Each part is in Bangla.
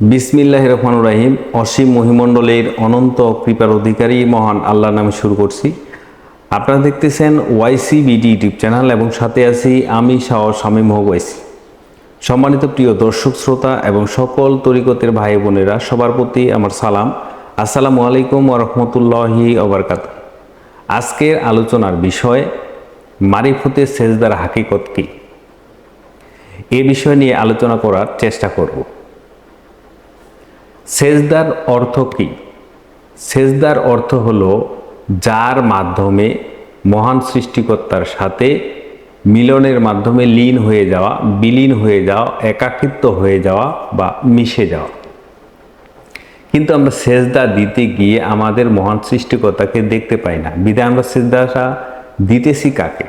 বিসমিল্লাহ রহমান রাহিম। অসীম মহিমণ্ডলের অনন্ত কৃপার অধিকারী মহান আল্লাহর নামে শুরু করছি। আপনারা দেখতেছেন ওয়াইসি বিডি ইউটিউব চ্যানেল এবং সাথে আছি আমি শাহ শামীম হক ওয়াইসি সম্মানিত প্রিয় দর্শক, শ্রোতা এবং সকল তরিকতের ভাই বোনেরা, সবার প্রতি আমার সালাম। আসসালামু আলাইকুম রহমতুল্লাহি অবরকাত আজকের আলোচনার বিষয়, মারিফতে সেজদার হাকিকত কি? এ বিষয় নিয়ে আলোচনা করার চেষ্টা করব। সেজদার অর্থ কি? সেজদার অর্থ হল যার মাধ্যমে মহান সৃষ্টিকর্তার সাথে মিলনের মাধ্যমে লীন হয়ে যাওয়া, বিলীন হয়ে যাওয়া, একাকিত্ব হয়ে যাওয়া বা মিশে যাওয়া। কিন্তু আমরা সেজদা দিতে গিয়ে আমাদের মহান সৃষ্টিকর্তাকে দেখতে পাই না। বিদায় আমরা সেজদাটা দিতেছি কাকে?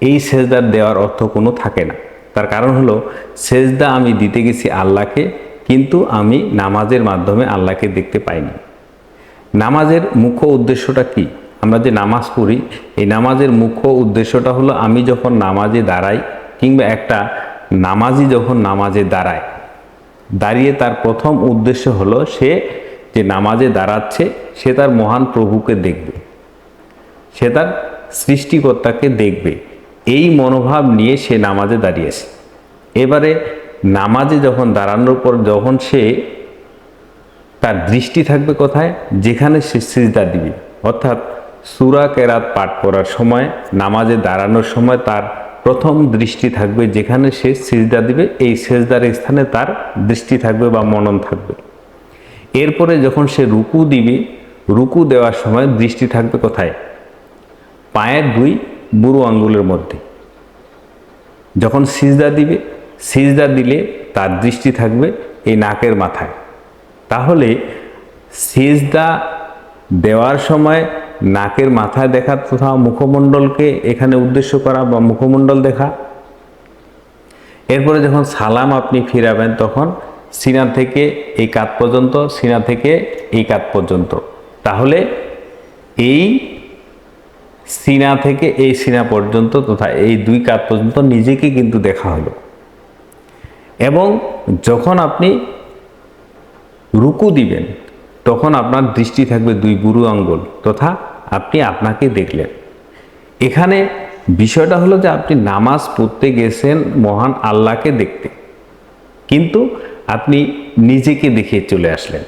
এই সেজদার দেওয়ার অর্থ কোনো থাকে না। তার কারণ হলো, সেজদা আমি দিতে গেছি আল্লাহকে কিন্তু আমি নামাজের মাধ্যমে আল্লাহকে দেখতে পাইনি। নামাজের মুখ্য উদ্দেশ্যটা কি? আমরা যে নামাজ পড়ি, এই নামাজের মুখ্য উদ্দেশ্যটা হলো আমি যখন নামাজে দাঁড়াই কিংবা একটা নামাজি যখন নামাজে দাঁড়ায়, দাঁড়িয়ে তার প্রথম উদ্দেশ্য হলো সে যে নামাজে দাঁড়াচ্ছে, সে তার মহান প্রভুকে দেখবে, সে তার সৃষ্টিকর্তাকে দেখবে। এই মনোভাব নিয়ে সে নামাজে দাঁড়িয়েছে। এবারে নামাজে যখন দাঁড়ানোর পর যখন সে তার দৃষ্টি থাকবে কোথায়? যেখানে সে সিজদা দিবে। অর্থাৎ সুরা কেরাত পাঠ করার সময়, নামাজে দাঁড়ানোর সময় তার প্রথম দৃষ্টি থাকবে যেখানে সে সিজদা দিবে। এই সেজদার স্থানে তার দৃষ্টি থাকবে বা মনন থাকবে। এরপরে যখন সে রুকু দিবে, রুকু দেওয়ার সময় দৃষ্টি থাকবে কোথায়? পায়ের দুই বুড়ো আঙ্গুলের মধ্যে। যখন সিজদা দিবে সিজদা দিলে তার দৃষ্টি থাকবে এই নাকের মাথায়। তাহলে সিজদা দেওয়ার সময় নাকের মাথায় দেখা তথা মুখমণ্ডলকে এখানে উদ্দেশ্য করা বা মুখমণ্ডল দেখা। এরপরে যখন সালাম আপনি ফিরাবেন তখন সিনা থেকে এই কাত পর্যন্ত, সিনা থেকে এই কাত পর্যন্ত। তাহলে এই সিনা থেকে এই সিনা পর্যন্ত তথা এই দুই কাত পর্যন্ত নিজেকে কিন্তু দেখা হলো। এবং যখন আপনি রুকু দিবেন, তখন আপনার দৃষ্টি থাকবে দুই বুড়ো আঙ্গুল, তথা আপনি আপনাকে দেখলেন। এখানে বিষয়টা হলো যে আপনি নামাজ পড়তে গেছেন মহান আল্লাহকে দেখতে, কিন্তু আপনি নিজেকে দেখে চলে আসলেন।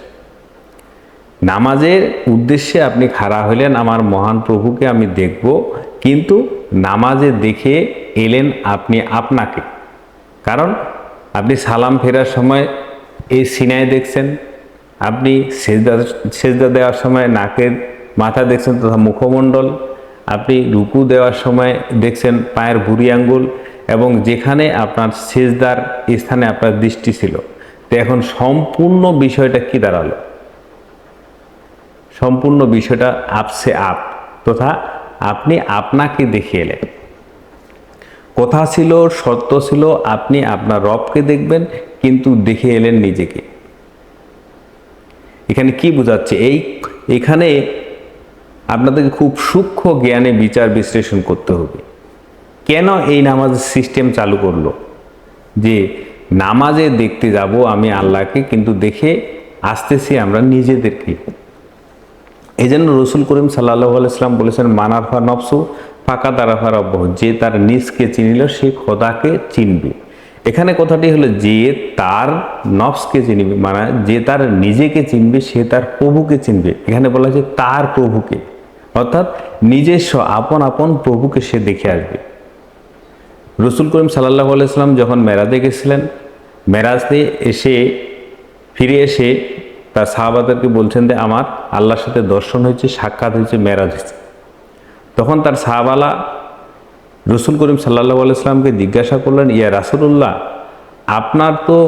নামাজের উদ্দেশ্যে আপনি খাড়া হইলেন, আমার মহান প্রভুকে আমি দেখব। কিন্তু নামাজে দেখে এলেন আপনি আপনাকে। কারণ আপনি সালাম ফেরার সময় এই সিনায় দেখছেন, আপনি সেজদা সেজদা দেওয়ার সময় নাকের মাথা দেখছেন তথা মুখমণ্ডল, আপনি রুকু দেওয়ার সময় দেখছেন পায়ের ভুড়ি আঙ্গুল এবং যেখানে আপনার সেজদার স্থানে আপনার দৃষ্টি ছিল। তো এখন সম্পূর্ণ বিষয়টা কি দাঁড়াল? সম্পূর্ণ বিষয়টা আপসে আপ, তথা আপনি আপনাকে দেখিয়ে এলেন। কথা ছিল সত্য ছিল, আপনি আপনার রবকে দেখবেন, কিন্তু দেখে এলেন নিজেকে। এখানে কি বোঝাচ্ছে? এই, এখানে আপনাদেরকে খুব সূক্ষ্ম জ্ঞানে বিচার বিশ্লেষণ করতে হবে। কেন এই নামাজের সিস্টেম চালু করল? যে নামাজে দেখতে যাব আমি আল্লাহকে, কিন্তু দেখে আসতেছি আমরা নিজেদেরকে। এই জন্য রসুল করিম সাল্লাহ আলাইসলাম বলেছেন মানারফা নফসু ফাঁকা তারাফা রব্য যে তার নিজকে চিনিল, সে খোদাকে চিনবে। এখানে কথাটি হলো, যে তার নফসকে চিনবে মানে যে তার নিজেকে চিনবে, সে তার প্রভুকে চিনবে। এখানে বলা হয়েছে, তার প্রভুকে। অর্থাৎ নিজস্ব আপন আপন প্রভুকে সে দেখে আসবে। রসুল করিম সাল্লাহ আলাইসলাম যখন মেরাজে গেছিলেন, মেরাজ দিয়ে এসে, ফিরে এসে তার সাহাবাদেরকে বলছেন যে, আমার আল্লাহর সাথে দর্শন হয়েছে, সাক্ষাৎ হয়েছে, মেরাজ হয়েছে। তখন তার সাহাবালা রসুল করিম সাল্লাহ আলাইসলামকে জিজ্ঞাসা করলেন, ইয়া রাসুল্লাহ আপনার তো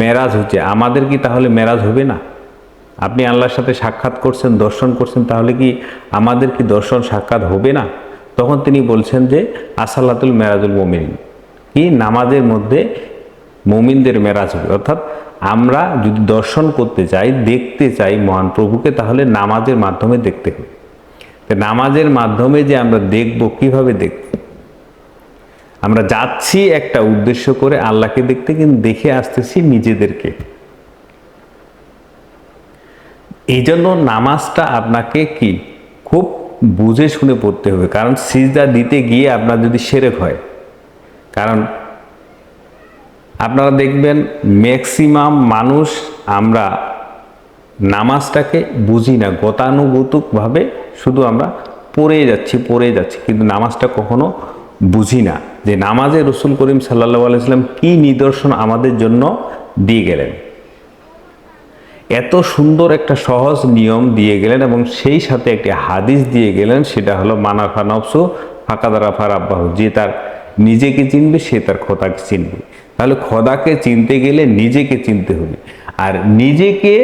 মেরাজ হচ্ছে, আমাদের কি তাহলে মেরাজ হবে না? আপনি আল্লাহর সাথে সাক্ষাৎ করছেন, দর্শন করছেন, তাহলে কি আমাদের কি দর্শন সাক্ষাৎ হবে না? তখন তিনি বলছেন যে আসাল্লাতুল মেরাজুল মমিন কি? নামাজের মধ্যে মমিনদের মেরাজ হবে। অর্থাৎ আমরা যদি দর্শন করতে চাই, দেখতে চাই মহান প্রভুকে, তাহলে নামাজের মাধ্যমে দেখতে হবে। নামাজের মাধ্যমে যে আমরা দেখব, কীভাবে দেখব? আমরা যাচ্ছি একটা উদ্দেশ্য করে আল্লাহকে দেখতে, কিন্তু দেখে আসতেছি নিজেদেরকে। এই জন্য নামাজটা আপনাকে কি? খুব বুঝে শুনে পড়তে হবে। কারণ সিজদা দিতে গিয়ে আপনার যদি সেরেক হয়, কারণ আপনারা দেখবেন ম্যাক্সিমাম মানুষ আমরা নামাজটাকে বুঝি না, গতানুগতিকভাবে শুধু আমরা পড়ে যাচ্ছি পড়ে যাচ্ছি, কিন্তু নামাজটা কখনো বুঝি না। যে নামাজে রসুল করিম সাল্লাহ আলাইসলাম কী নিদর্শন আমাদের জন্য দিয়ে গেলেন। এত সুন্দর একটা সহজ নিয়ম দিয়ে গেলেন এবং সেই সাথে একটি হাদিস দিয়ে গেলেন, সেটা হলো মানাফা নফসু ফাঁকাদারা ফার আব্বাহ যে তার নিজেকে চিনবে, সে তার খোদাকে চিনবে। তাহলে খোদাকে চিনতে গেলে নিজেকে চিনতে হবে। আর নিজেকে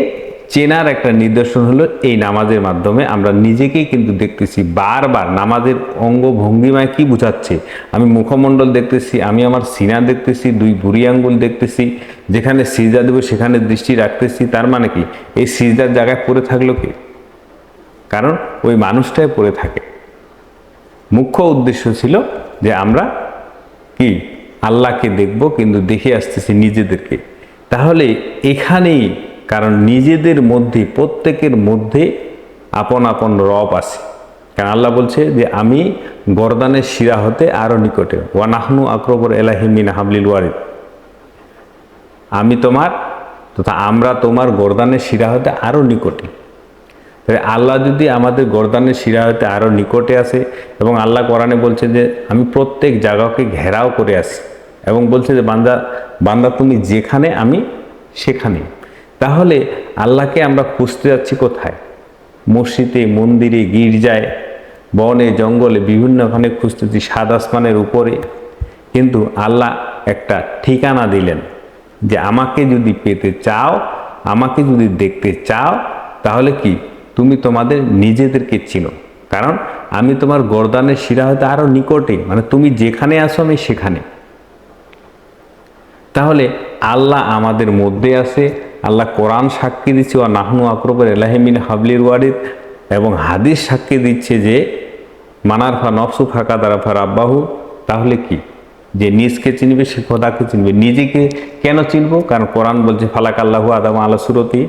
চেনার একটা নিদর্শন হলো এই নামাজের মাধ্যমে আমরা নিজেকেই কিন্তু দেখতেছি বারবার নামাজের অঙ্গ ভঙ্গিমায় কি বুঝাচ্ছে? আমি মুখমণ্ডল দেখতেছি, আমি আমার সিনা দেখতেছি, দুই বুড়ি আঙ্গুল দেখতেছি, যেখানে সিজা দেবো সেখানে দৃষ্টি রাখতেছি, তার মানে কি? এই সিজদার জায়গায় পড়ে থাকল কি? কারণ ওই মানুষটাই পড়ে থাকে। মুখ্য উদ্দেশ্য ছিল যে আমরা কি? আল্লাহকে দেখব, কিন্তু দেখে আসতেছি নিজেদেরকে। তাহলে এখানেই কারণ নিজেদের মধ্যে, প্রত্যেকের মধ্যে আপন আপন রব আছে। কারণ আল্লাহ বলছে যে, আমি গরদানের শিরা হতে আরও নিকটে। ওয়ানাহনু আক্রবর এলাহিমিন হাবলিল ওয়ারিদ। আমি তোমার তথা আমরা তোমার গরদানের শিরা হতে আরও নিকটে। আল্লাহ যদি আমাদের গরদানের শিরা হতে আরও নিকটে আসে এবং আল্লাহ কোরআনে বলছে যে, আমি প্রত্যেক জায়গাকে ঘেরাও করে আসি এবং বলছে যে, বান্দা বান্দা তুমি যেখানে, আমি সেখানে তাহলে আল্লাহকে আমরা খুঁজতে যাচ্ছি কোথায়? মসজিদে, মন্দিরে, গির্জায়, বনে, জঙ্গলে বিভিন্নখানে খুঁজতেছি সাদ আসমানের উপরে। কিন্তু আল্লাহ একটা ঠিকানা দিলেন যে আমাকে যদি পেতে চাও, আমাকে যদি দেখতে চাও, তাহলে কি? তুমি তোমাদের নিজেদেরকে চিনো। কারণ আমি তোমার গরদানের শিরা হয়তো আরও নিকটে মানে তুমি যেখানে আসো আমি সেখানে। তাহলে আল্লাহ আমাদের মধ্যে আছে আল্লাহ কোরআন সাক্ষী দিচ্ছে ও নাহনু আকরবর এলাহিমিন হাবলির ওয়ারিদ, এবং হাদিস সাক্ষী দিচ্ছে যে মানারফা নফসু ফাঁকা দারাফা রাব্বাহু, তাহলে কি? যে নিজকে চিনবে, সে খোদাকে চিনবে। নিজেকে কেন চিনব? কারণ কোরআন বলছে, ফালাক আল্লাহু আদম আল্লাহ সুরতি,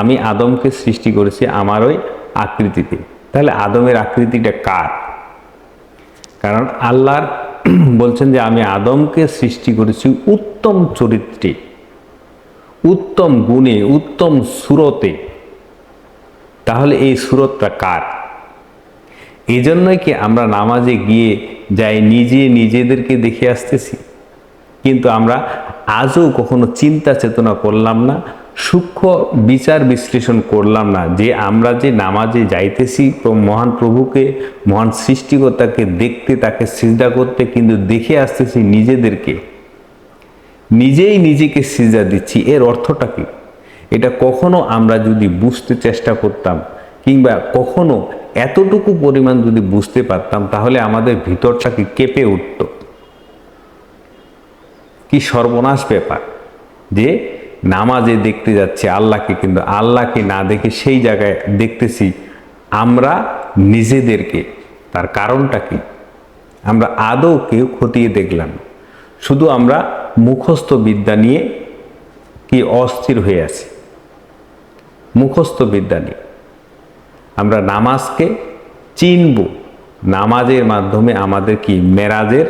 আমি আদমকে সৃষ্টি করেছি আমার ওই আকৃতিতে। তাহলে আদমের আকৃতিটা কার? কারণ আল্লাহর বলছেন যে, আমি আদমকে সৃষ্টি করেছি উত্তম চরিত্রে। উত্তম গুণে, উত্তম সুরতে। তাহলে এই সুরতটা কার? এই জন্যই কি আমরা নামাজে গিয়ে যাই, নিজে নিজেদেরকে দেখে আসতেছি? কিন্তু আমরা আজও কখনো চিন্তা চেতনা করলাম না, সূক্ষ্ম বিচার বিশ্লেষণ করলাম না যে আমরা যে নামাজে যাইতেছি মহান প্রভুকে, মহান সৃষ্টিকর্তাকে দেখতে, তাকে সিজদা করতে, কিন্তু দেখে আসতেছি নিজেদেরকে। নিজেই নিজেকে সিজা দিচ্ছি। এর অর্থটা কি? এটা কখনো আমরা যদি বুঝতে চেষ্টা করতাম কিংবা কখনো এতটুকু পরিমাণ যদি বুঝতে পারতাম, তাহলে আমাদের ভিতরটা কি কেঁপে উঠত? কি সর্বনাশ ব্যাপার যে নামাজে দেখতে যাচ্ছে আল্লাহকে, কিন্তু আল্লাহকে না দেখে সেই জায়গায় দেখতেছি আমরা নিজেদেরকে। তার কারণটা কি? আমরা আদৌ কেউ খতিয়ে দেখলাম শুধু আমরা মুখস্থ বিদ্যা নিয়ে কি অস্থির হয়ে আছি? মুখস্থ বিদ্যা নিয়ে। আমরা নামাজকে চিনব। নামাজের মাধ্যমে আমাদের কি মেরাজের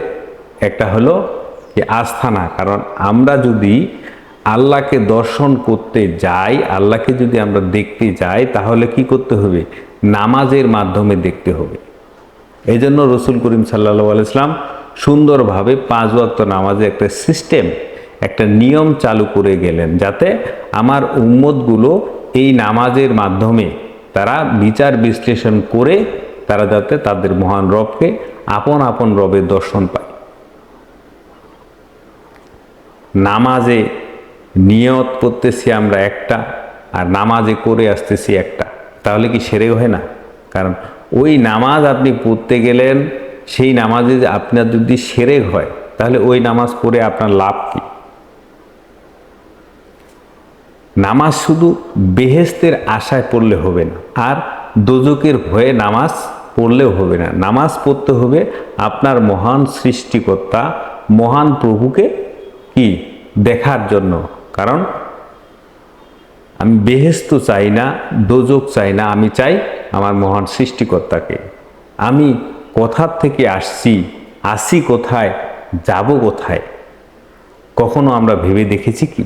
একটা হলো কি আস্থানা। কারণ আমরা যদি আল্লাহকে দর্শন করতে যাই, আল্লাহকে যদি আমরা দেখতে যাই, তাহলে কি করতে হবে? নামাজের মাধ্যমে দেখতে হবে। এই জন্য রসুল করিম সাল্লা আলাইসলাম সুন্দরভাবে পাঁচ ওয়াক্ত নামাজে একটা সিস্টেম, একটা নিয়ম চালু করে গেলেন যাতে আমার উম্মতগুলো এই নামাজের মাধ্যমে তারা বিচার বিশ্লেষণ করে তারা যাতে তাদের মহান রবকে আপন আপন রবের দর্শন পায়। নামাজে নিয়ত করতেছি আমরা একটা আর নামাজে করে আসতেছি একটা। তাহলে কি সেরে হয় না? কারণ ওই নামাজ আপনি পড়তে গেলেন সেই নামাজে আপনার যদি সেরেক হয়, তাহলে ওই নামাজ পড়ে আপনার লাভ কি? নামাজ শুধু বেহেস্তের আশায় পড়লে হবে না, আর দোজকের ভয়ে নামাজ পড়লেও হবে না। নামাজ পড়তে হবে আপনার মহান সৃষ্টিকর্তা, মহান প্রভুকে কি? দেখার জন্য। কারণ আমি বেহেস্ত চাই না দোজক চাই না, আমি চাই আমার মহান সৃষ্টিকর্তাকে। আমি কোথার থেকে আসছি, আসি কোথায়, যাব কোথায়? কখনো আমরা ভেবে দেখেছি কি?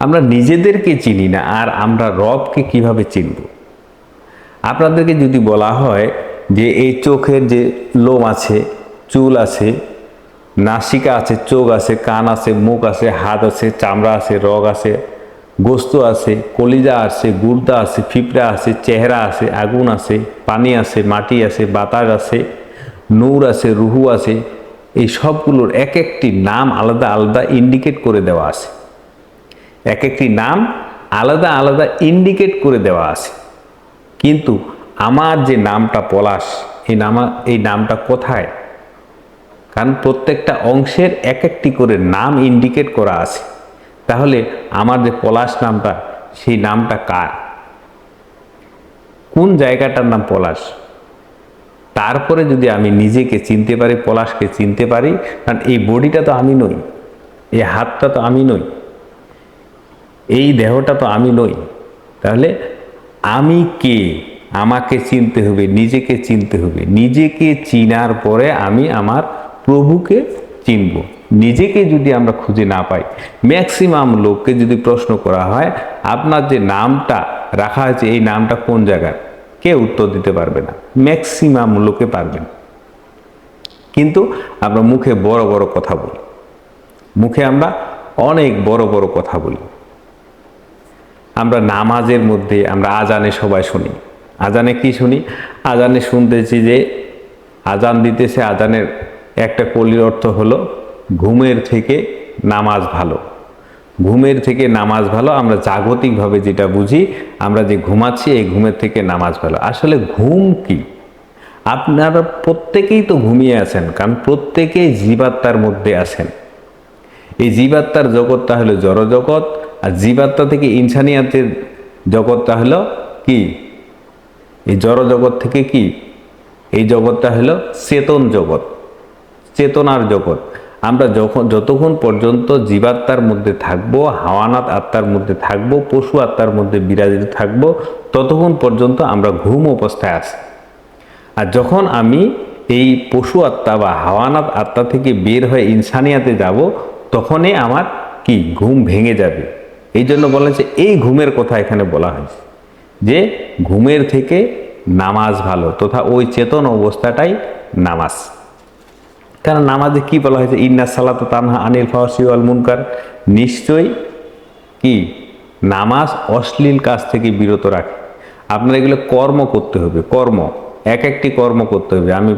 আমরা নিজেদেরকে চিনি না, আর আমরা রবকে কীভাবে চিনব? আপনাদেরকে যদি বলা হয় যে এই চোখের যে লোম আছে, চুল আছে, নাসিকা আছে, চোখ আছে, কান আছে, মুখ আছে, হাত আছে, চামড়া আছে, রগ আছে গোস্ত আছে, কলিজা আছে গুর্দা আছে ফিপড়া আছে, চেহারা আছে, আগুন আছে, পানি আছে, মাটি আছে, বাতাস আছে, নূর আছে, রুহু আছে, এই সবগুলোর এক একটি নাম আলাদা আলাদা ইন্ডিকেট করে দেওয়া আছে। এক একটি নাম আলাদা আলাদা ইন্ডিকেট করে দেওয়া আছে। কিন্তু আমার যে নামটা পলাশ, এই নামা, এই নামটা কোথায়? কারণ প্রত্যেকটা অংশের এক একটি করে নাম ইন্ডিকেট করা আছে। তাহলে আমার যে পলাশ নামটা, সেই নামটা কার? কোন জায়গাটার নাম পলাশ? তারপরে যদি আমি নিজেকে চিনতে পারি, পলাশকে চিনতে পারি, কারণ এই বডিটা তো আমি নই, এই হাতটা তো আমি নই, এই দেহটা তো আমি নই, তাহলে আমি কে? আমাকে চিনতে হবে, নিজেকে চিনতে হবে। নিজেকে চিনার পরে আমি আমার প্রভুকে চিনব। নিজেকে যদি আমরা খুঁজে না পাই ম্যাক্সিমাম লোককে যদি প্রশ্ন করা হয়, আপনার যে নামটা রাখা হয়েছে, এই নামটা কোন জায়গার কেউ উত্তর দিতে পারবে না? ম্যাক্সিমাম লোকে পারবেন কিন্তু আমরা মুখে বড় বড় কথা বলি। মুখে আমরা অনেক বড় বড় কথা বলি। আমরা নামাজের মধ্যে আমরা আজানে সবাই শুনি। আজানে কি শুনি? আজানে শুনতেছি যে আজান দিতেছে, আজানের একটা কলির অর্থ হলো ঘুমের থেকে নামাজ ভালো। ঘুমের থেকে নামাজ ভালো, আমরা জাগতিকভাবে যেটা বুঝি, আমরা যে ঘুমাচ্ছি, এই ঘুমের থেকে নামাজ ভালো। আসলে ঘুম কি? আপনারা প্রত্যেকেই তো ঘুমিয়ে আছেন, কারণ প্রত্যেকেই জীবাত্মার মধ্যে আছেন। এই জীবাত্মার জগৎটা হলো জড় জগৎ আর জীবাত্মা থেকে ইনসানিয়াতের জগৎটা হলো কি? এই জড় জগৎ থেকে কি? এই জগৎটা হলো চেতন জগৎ, চেতনার জগৎ। আমরা যখন যতক্ষণ পর্যন্ত জীবাত্মার মধ্যে থাকব হাওয়ানাত আত্মার মধ্যে থাকব, পশু আত্মার মধ্যে বিরাজিত থাকব, ততক্ষণ পর্যন্ত আমরা ঘুম অবস্থায় আছি। আর যখন আমি এই পশু আত্মা বা হাওয়ানাত আত্মা থেকে বের হয়ে ইনসানিয়াতে যাব, তখনই আমার কি? ঘুম ভেঙে যাবে। এই জন্য বলেন যে এই ঘুমের কথা এখানে বলা হয়েছে যে ঘুমের থেকে নামাজ ভালো, তথা ওই চেতন অবস্থাটাই নামাজ। কারণ নামাজে কি বলা হয়েছে? ইন্না সালাত তানহা আনিল ফাহসি আল মুনকার নিশ্চয়ই কি? নামাজ অশ্লীল কাজ থেকে বিরত রাখে। আপনার এগুলো কর্ম করতে হবে, কর্ম। এক একটি কর্ম করতে হবে। আমি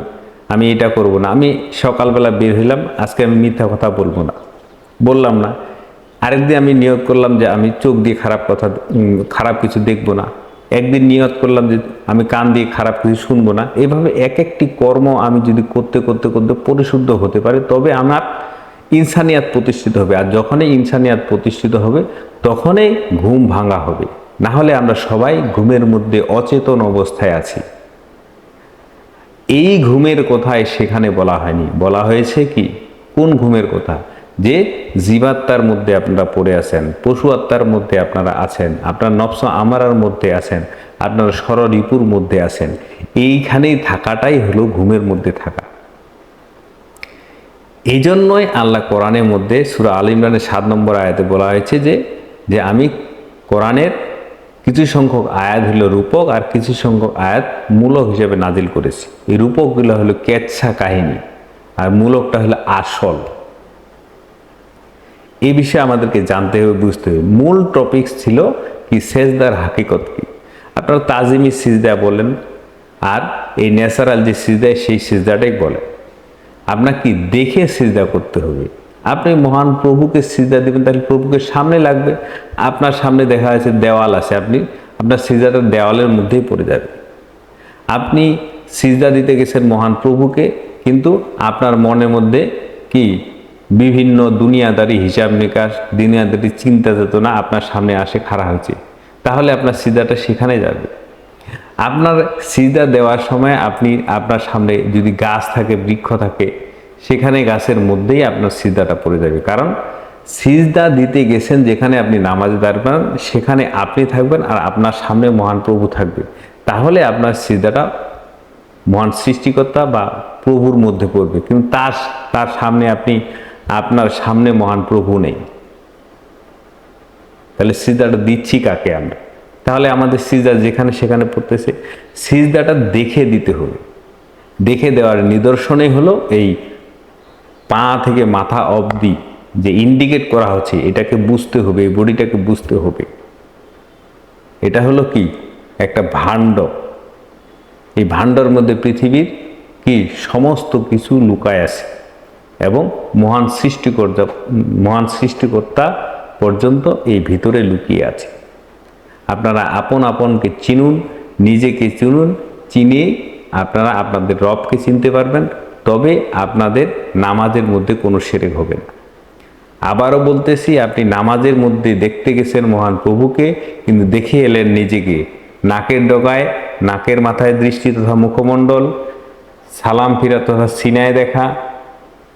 আমি এটা করব না। আমি সকালবেলা বের হইলাম, আজকে আমি মিথ্যা কথা বলব না। বললাম না। আরেকদিন আমি নিয়োগ করলাম যে আমি চোখ দিয়ে খারাপ কথা খারাপ কিছু দেখব না। একদিন নিয়ত করলাম যে আমি কান দিয়ে খারাপ কিছু শুনব না। এভাবে এক একটি কর্ম আমি যদি করতে করতে করতে পরিশুদ্ধ হতে পারি, তবে আমার ইনসানিয়াত প্রতিষ্ঠিত হবে। আর যখনই ইনসানিয়াত প্রতিষ্ঠিত হবে, তখনই ঘুম ভাঙা হবে। না হলে আমরা সবাই ঘুমের মধ্যে অচেতন অবস্থায় আছি। এই ঘুমের কথায় সেখানে বলা হয়নি। বলা হয়েছে কি? কোন ঘুমের কথা? যে জীবাত্মার মধ্যে আপনারা পড়ে আছেন, পশু আত্মার মধ্যে আপনারা আছেন, আপনার নফস আমারার মধ্যে আছেন, আপনার স্বররিপুর মধ্যে আছেন, এইখানেই থাকাটাই হলো ঘুমের মধ্যে থাকা। এই জন্যই আল্লাহ কোরআনের মধ্যে সুরা আল ইমরানের সাত নম্বর আয়াতে বলা হয়েছে যে যে আমি কোরআনের কিছু সংখ্যক আয়াত হলো রূপক আর কিছু সংখ্যক আয়াত মূলক হিসেবে নাজিল করেছি। এই রূপকগুলো হলো কেচ্ছা কাহিনী আর মূলকটা হলো আসল। এই বিষয়ে আমাদেরকে জানতে হবে, বুঝতে হবে। মূল টপিক ছিল কি সেজদার হাকিকত কি? আপনারা তাজিমি সিজদা বলেন, আর এই ন্যাচারাল যে সিজদা, সেই সিজদাটাই বলে। আপনাকে দেখে সিজদা করতে হবে। আপনি মহান প্রভুকে সিজদা দেবেন, তাহলে প্রভুকে সামনে লাগবে। আপনার সামনে দেখা যাচ্ছে দেওয়াল আছে, আপনি, আপনার সিজদাটা দেওয়ালের মধ্যেই পড়ে যাবে। আপনি সিজদা দিতে গেছেন মহান প্রভুকে, কিন্তু আপনার মনের মধ্যে কি বিভিন্ন দুনিয়াদারি হিসাব নিকাশ, দুনিয়াদারি চিন্তা চেতনা আপনার সামনে আসে খাড়া হয়েছে। তাহলে আপনার সিজদাটা সেখানে যাবে। আপনার সিজদা দেওয়ার সময় আপনি আপনার সামনে যদি গাছ থাকে, বৃক্ষ থাকে, সেখানে গাছের মধ্যেই আপনার সিজদাটা পড়ে যাবে। কারণ সিজদা দিতে গেছেন যেখানে আপনি নামাজে দাঁড়াবেন সেখানে আপনি থাকবেন আর আপনার সামনে মহান প্রভু থাকবে। তাহলে আপনার সিজদাটা মহান সৃষ্টিকর্তা বা প্রভুর মধ্যে পড়বে। কিন্তু তার তার সামনে আপনি আপনার সামনে মহান প্রভু নেই। তাহলে সিজদাটা দিচ্ছি কাকে আমরা? তাহলে আমাদের সিজদা যেখানে সেখানে পড়তেছে, সিজদাটা দেখে দিতে হবে। দেখে দেওয়ার নিদর্শনই হলো এই পা থেকে মাথা অবধি যে ইন্ডিকেট করা হচ্ছে, এটাকে বুঝতে হবে, এই বডিটাকে বুঝতে হবে। এটা হলো কি? একটা ভাণ্ড। এই ভাণ্ডর মধ্যে পৃথিবীর কি? সমস্ত কিছু লুকায় আছে। এবং মহান সৃষ্টিকর্তা মহান সৃষ্টিকর্তা পর্যন্ত এই ভিতরে লুকিয়ে আছে। আপনারা আপন আপনকে চিনুন, নিজেকে চিনুন চিনিয়ে আপনারা আপনাদের রবকে চিনতে পারবেন, তবে আপনাদের নামাজের মধ্যে কোনো সেরেক হবে না। আবারও বলতেছি, আপনি নামাজের মধ্যে দেখতে গেছেন মহান প্রভুকে, কিন্তু দেখে এলেন নিজেকে। নাকের ডগায়, নাকের মাথায় দৃষ্টি তথা মুখমণ্ডল, সালাম ফিরা তথা সিনায় দেখা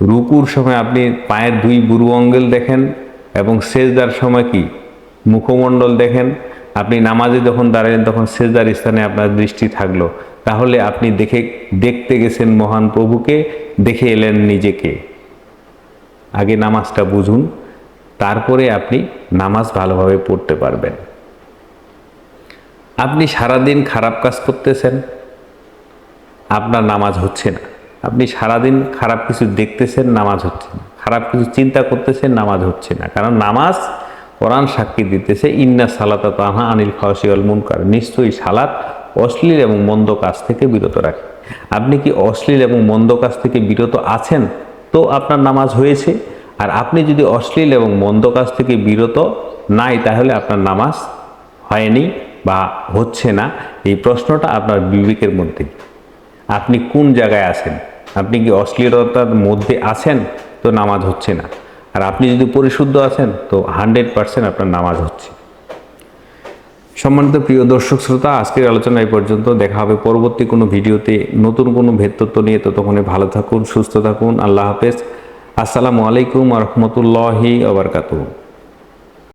রুকুর সময় আপনি পায়ের দুই বুড়ু অঙ্গেল দেখেন এবং সেজদার সময় কি? মুখমণ্ডল দেখেন। আপনি নামাজে যখন দাঁড়ালেন তখন সেজদার স্থানে আপনার দৃষ্টি থাকল। তাহলে আপনি দেখে, দেখতে গেছেন মহান প্রভুকে, দেখে এলেন নিজেকে। আগে নামাজটা বুঝুন, তারপরে আপনি নামাজ ভালোভাবে পড়তে পারবেন। আপনি সারাদিন খারাপ কাজ করতেছেন, আপনার নামাজ হচ্ছে না। আপনি সারাদিন খারাপ কিছু দেখতেছেন, নামাজ হচ্ছে না। খারাপ কিছু চিন্তা করতেছেন, নামাজ হচ্ছে না। কারণ নামাজ কোরআন সাক্ষী দিতেছে, ইন্না সালাতা তাহা আনিল খাওয়াসিয়াল মুনকার। নিশ্চয়ই সালাত অশ্লীল এবং মন্দ কাজ থেকে বিরত রাখে। আপনি কি অশ্লীল এবং মন্দ কাজ থেকে বিরত আছেন? তো আপনার নামাজ হয়েছে। আর আপনি যদি অশ্লীল এবং মন্দ কাজ থেকে বিরত নাই, তাহলে আপনার নামাজ হয়নি বা হচ্ছে না। এই প্রশ্নটা আপনার বিবেকের মধ্যে আপনি কোন জায়গায় আছেন? আপনি কি অশ্লীলতার মধ্যে আছেন? তো নামাজ হচ্ছে না। আর আপনি যদি পরিশুদ্ধ আছেন, তো হান্ড্রেড পার্সেন্ট আপনার নামাজ হচ্ছে। সম্মানিত প্রিয় দর্শক শ্রোতা, আজকের আলোচনা এই পর্যন্ত। দেখা হবে পরবর্তী কোনো ভিডিওতে। নতুন কোনো ভেদতত্ত্ব নিয়ে ততক্ষণে ভালো থাকুন, সুস্থ থাকুন। আল্লাহ হাফেজ। আসসালামু আলাইকুম রহমতুল্লাহি আবরকাতুহ